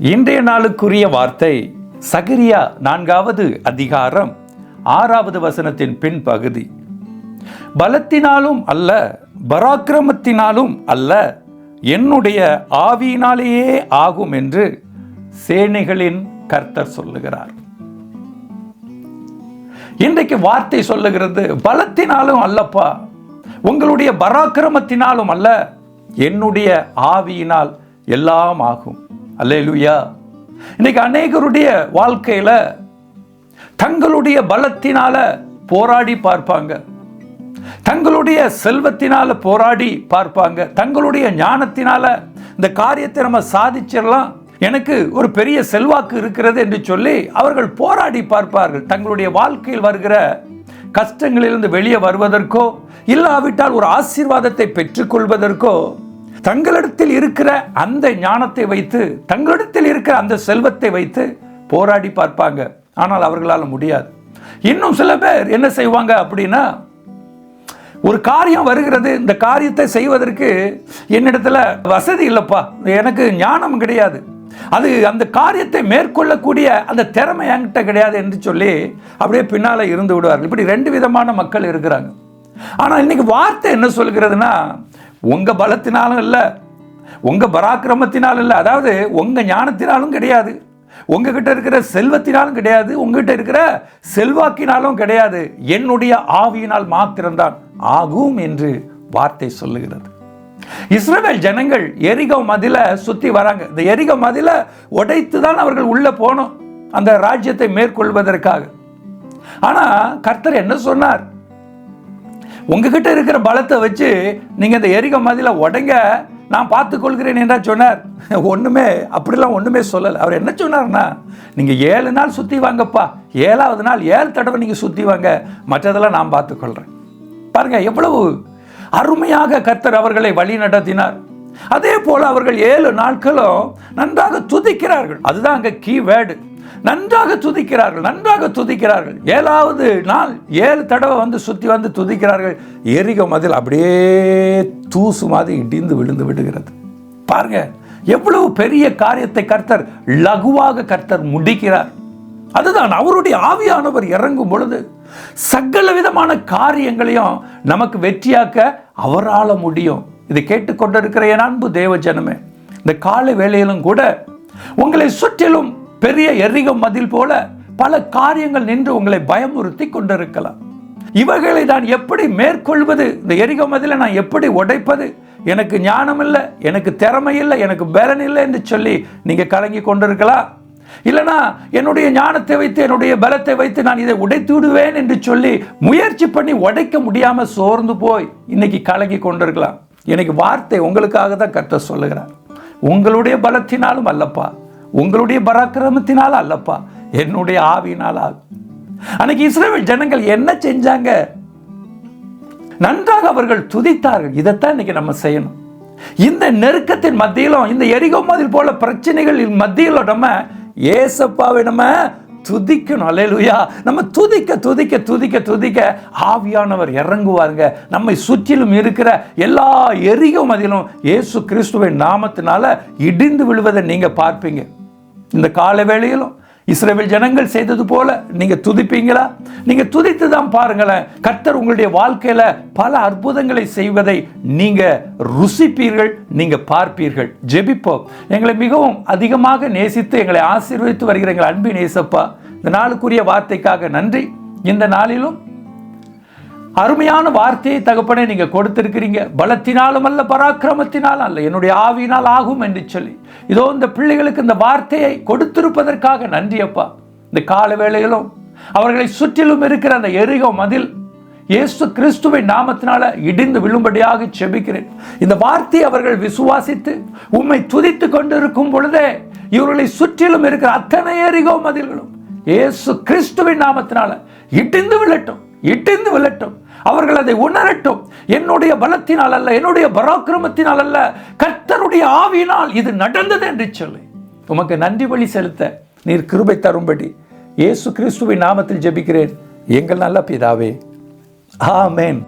இன்றைய நாளுக்குரிய வார்த்தை சகரியா நான்காவது அதிகாரம் ஆறாவது வசனத்தின் பின்பகுதி பலத்தினாலும் அல்ல பராக்கிரமத்தினாலும் அல்ல என்னுடைய ஆவியினாலேயே ஆகும் என்று சேனைகளின் கர்த்தர் சொல்லுகிறார். இன்றைக்கு வார்த்தை சொல்லுகிறது பலத்தினாலும் அல்லப்பா உங்களுடைய பராக்கிரமத்தினாலும் அல்ல என்னுடைய ஆவியினால் எல்லாம் ஆகும். அல்லேலூயா. இன்னைக்கு அநேகருடைய வாழ்க்கையில் தங்களுடைய பலத்தினால போராடி பார்ப்பாங்க. தங்களுடைய செல்வத்தினால போராடி பார்ப்பாங்க. தங்களுடைய ஞானத்தினால இந்த காரியத்தை நம்ம சாதிச்சிடலாம். எனக்கு ஒரு பெரிய செல்வாக்கு இருக்கிறது என்று சொல்லி அவர்கள் போராடி பார்ப்பார்கள். தங்களுடைய வாழ்க்கையில் வருகிற கஷ்டங்களிலிருந்து வெளியே வருவதற்கோ இல்லாவிட்டால் ஒரு ஆசீர்வாதத்தை பெற்றுக்கொள்வதற்கோ தங்களிடத்தில் இருக்கிற அந்த ஞானத்தை வைத்து தங்களிடத்தில் இருக்கிற அந்த செல்வத்தை வைத்து போராடி பார்ப்பாங்க. ஆனால் அவர்களால் முடியாது. இன்னும் சில பேர் என்ன செய்வாங்க அப்படின்னா ஒரு காரியம் வருகிறது. இந்த காரியத்தை செய்வதற்கு என்னிடத்துல வசதி இல்லைப்பா. எனக்கு ஞானம் கிடையாது. அது அந்த காரியத்தை மேற்கொள்ளக்கூடிய அந்த திறமை என்கிட்ட கிடையாது என்று சொல்லி அப்படியே பின்னால் இருந்து விடுவார்கள். இப்படி ரெண்டு விதமான மக்கள் இருக்கிறாங்க. ஆனால் இன்னைக்கு வார்த்தை என்ன சொல்கிறதுனா உங்கள் பலத்தினாலும் இல்லை உங்கள் பராக்கிரமத்தினாலும் இல்லை. அதாவது உங்கள் ஞானத்தினாலும் கிடையாது. உங்ககிட்ட இருக்கிற செல்வத்தினாலும் கிடையாது. உங்ககிட்ட இருக்கிற செல்வாக்கினாலும் கிடையாது. என்னுடைய ஆவியினால் மாத்திரம்தான் ஆகும் என்று வார்த்தை சொல்லுகிறது. இஸ்ரேல் ஜனங்கள் எரிகோ மதில சுத்தி வராங்க. இந்த எரிகோ மதில உடைத்து தான் அவர்கள் உள்ள போனோம். அந்த ராஜ்யத்தை மேற்கொள்வதற்காக. ஆனா கர்த்தர் என்ன சொன்னார்? உங்ககிட்ட இருக்கிற பலத்தை வச்சு நீங்க இந்த எரிக மதில உடங்க நான் பார்த்துக்கொள்கிறேன் என்றா சொன்னார். ஒண்ணுமே அப்படிலாம் ஒண்ணுமே சொல்லலை. அவர் என்ன சொன்னார்னா நீங்க ஏழு நாள் சுத்தி வாங்கப்பா. ஏழாவது நாள் ஏழு தடவை நீங்க சுத்தி வாங்க. மற்றதெல்லாம் நான் பார்த்துக்கொள்றேன். பாருங்க எவ்வளவு அருமையாக கர்த்தர் அவர்களை வழி நடத்தினார். அதே போல அவர்கள் ஏழு நாட்களும் நன்றாக துதிக்கிறார்கள். அதுதான் அங்க கீ வேர்டு நன்றாக துதிக்கிறார்கள் நன்றாக துதிக்கிறார்கள். ஏழாவது நாள் ஏழு தடவை வந்து சுத்தி வந்து துதிக்கிறார்கள். எரிக மதில் அப்படியே தூசு மாதிரி இடிந்து விழுந்து விடுகிறது. பாருங்க எவ்வளவு பெரிய காரியத்தை கர்த்தர் லகுவாக கர்த்தர் முடிக்கிறார். அதுதான் அவருடைய ஆவியானவர் இறங்கும் பொழுது சகல விதமான காரியங்களையும் நமக்கு வெற்றியாக்க அவரால் முடியும். இதை கேட்டுக்கொண்டிருக்கிற என் அன்பு தேவ ஜனமே இந்த காலை வேளையிலும் கூட உங்களை சுற்றிலும் பெரிய எரிக மதில் போல பல காரியங்கள் நின்று உங்களை பயமுறுத்தி கொண்டிருக்கலாம். இவைகளை நான் எப்படி மேற்கொள்வது? இந்த எரிக மதிலை நான் எப்படி உடைப்பது? எனக்கு ஞானம் இல்லை எனக்கு திறமை இல்லை எனக்கு பலன் இல்லை என்று சொல்லி நீங்க கலங்கி கொண்டிருக்கலாம். இல்லைனா என்னுடைய ஞானத்தை வைத்து என்னுடைய பலத்தை வைத்து நான் இதை உடைத்து விடுவேன் என்று சொல்லி முயற்சி பண்ணி உடைக்க முடியாம சோர்ந்து போய் இன்னைக்கு கலங்கி கொண்டிருக்கலாம். எனக்கு வார்த்தை உங்களுக்காக தான் கற்று சொல்லுகிறார். உங்களுடைய பலத்தினாலும் அல்லப்பா. உங்களுடைய பராக்கிரமத்தினாலும் அல்லப்பா என்னுடைய ஆவியினால் ஆகும் அன்னைக்கு இஸ்ரேல் ஜனங்கள் என்ன செஞ்சாங்க? நன்றாக அவர்கள் துதித்தார்கள். இதைத்தான் இன்னைக்கு நம்ம செய்யணும். இந்த நெருக்கத்தின் மத்தியிலும் இந்த எரிகோ மதில் போல பிரச்சனைகளின் மத்தியிலும் நம்ம ஏசப்பாவை நம்ம துதிக்கணும். அலையலுயா நம்ம துதிக்க துதிக்க துதிக்க துதிக்க ஆவியானவர் இறங்குவாருங்க. நம்மை சுற்றிலும் இருக்கிற எல்லா எரிகும் அதிலும் இயேசு கிறிஸ்துவின் நாமத்தினால இடிந்து விழுவதை நீங்க பார்ப்பீங்க. இந்த கால வேளையிலும் இஸ்ரேல் ஜனங்கள் செய்தது போல நீங்க துதிப்பீங்களா? நீங்க துதித்து தான் பாருங்களேன். கர்த்தர் உங்களுடைய வாழ்க்கையில பல அற்புதங்களை செய்வதை நீங்க ருசிப்பீர்கள் நீங்க பார்ப்பீர்கள். ஜெபிப்போம். எங்களை மிகவும் அதிகமாக நேசித்து எங்களை ஆசீர்வதித்து வருகிற எங்கள் அன்பின் நேசப்பா இந்த நாளுக்குரிய வார்த்தைக்காக நன்றி. இந்த நாளிலும் அருமையான வார்த்தையை தகப்பனே நீங்கள் கொடுத்திருக்கிறீங்க. பலத்தினாலும் அல்ல பராக்கிரமத்தினாலும் அல்ல என்னுடைய ஆவியினால் ஆகும் என்று சொல்லி. இதோ இந்த பிள்ளைகளுக்கு இந்த வார்த்தையை கொடுத்திருப்பதற்காக நன்றி அப்பா. இந்த கால வேளையிலும் அவர்களை சுற்றிலும் இருக்கிற அந்த எரிகோ மதில் இயேசு கிறிஸ்துவின் நாமத்தினால இடிந்து விழும்படியாக செபிக்கிறேன். இந்த வார்த்தையை அவர்கள் விசுவாசித்து உம்மை துதித்து கொண்டிருக்கும் பொழுதே இவர்களை சுற்றிலும் இருக்கிற அத்தனை எரிகோ மதில்களும் இயேசு கிறிஸ்துவின் நாமத்தினால இடிந்து விழட்டும் இடிந்து விழட்டும். அவர்கள் அதை உணரட்டும். என்னுடைய பலத்தினால் அல்ல என்னுடைய பராக்கிரமத்தினால் அல்ல கர்த்தருடைய ஆவியினால் இது நடந்தது என்று சொல்லி. உமக்கு நன்றி வழி செலுத்த நீர் கிருபை தரும்படி இயேசு கிறிஸ்துவின் நாமத்தில் ஜெபிக்கிறேன். எங்கள் நல்ல பிதாவே. ஆமேன்.